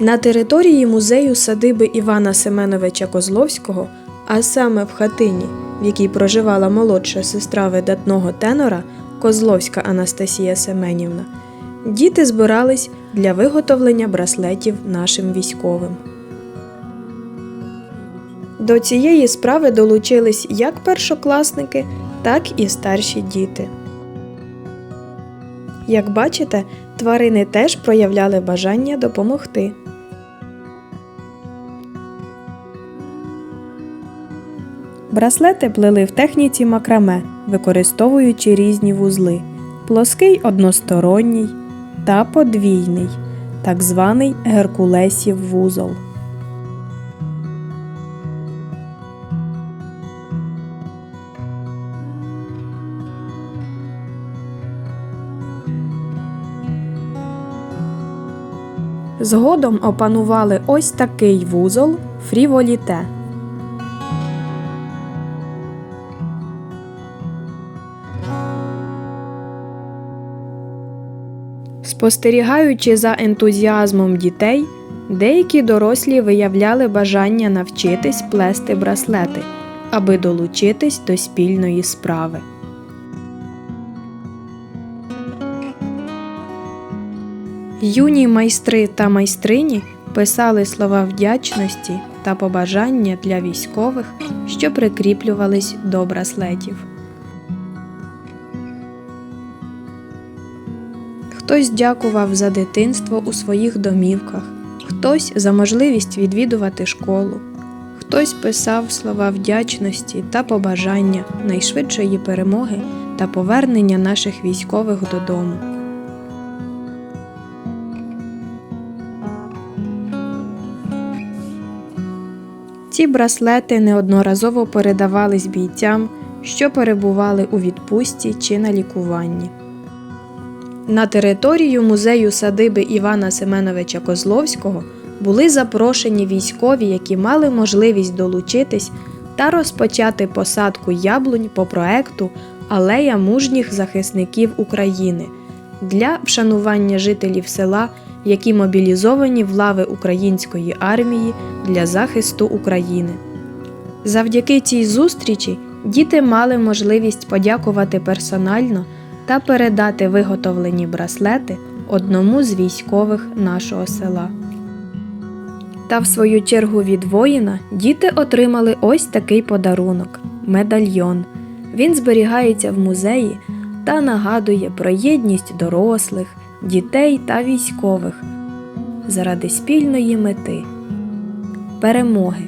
На території музею садиби Івана Семеновича Козловського, а саме в хатині, в якій проживала молодша сестра видатного тенора Козловська Анастасія Семенівна, діти збирались для виготовлення браслетів нашим військовим. До цієї справи долучились як першокласники, так і старші діти. Як бачите, тварини теж проявляли бажання допомогти. Браслети плели в техніці макраме, використовуючи різні вузли: плоский односторонній та подвійний, так званий геркулесів вузол. Згодом опанували ось такий вузол фріволіте. Спостерігаючи за ентузіазмом дітей, деякі дорослі виявляли бажання навчитись плести браслети, аби долучитись до спільної справи. Юні майстри та майстрині писали слова вдячності та побажання для військових, що прикріплювались до браслетів. Хтось дякував за дитинство у своїх домівках, хтось за можливість відвідувати школу, хтось писав слова вдячності та побажання найшвидшої перемоги та повернення наших військових додому. Ці браслети неодноразово передавались бійцям, що перебували у відпустці чи на лікуванні. На територію музею садиби Івана Семеновича Козловського були запрошені військові, які мали можливість долучитись та розпочати посадку яблунь по проекту Алея мужніх захисників України для вшанування жителів села, які мобілізовані в лави української армії для захисту України. Завдяки цій зустрічі діти мали можливість подякувати персонально та передати виготовлені браслети одному з військових нашого села. Та в свою чергу від воїна діти отримали ось такий подарунок медальйон. Він зберігається в музеї та нагадує про єдність дорослих, дітей та військових заради спільної мети перемоги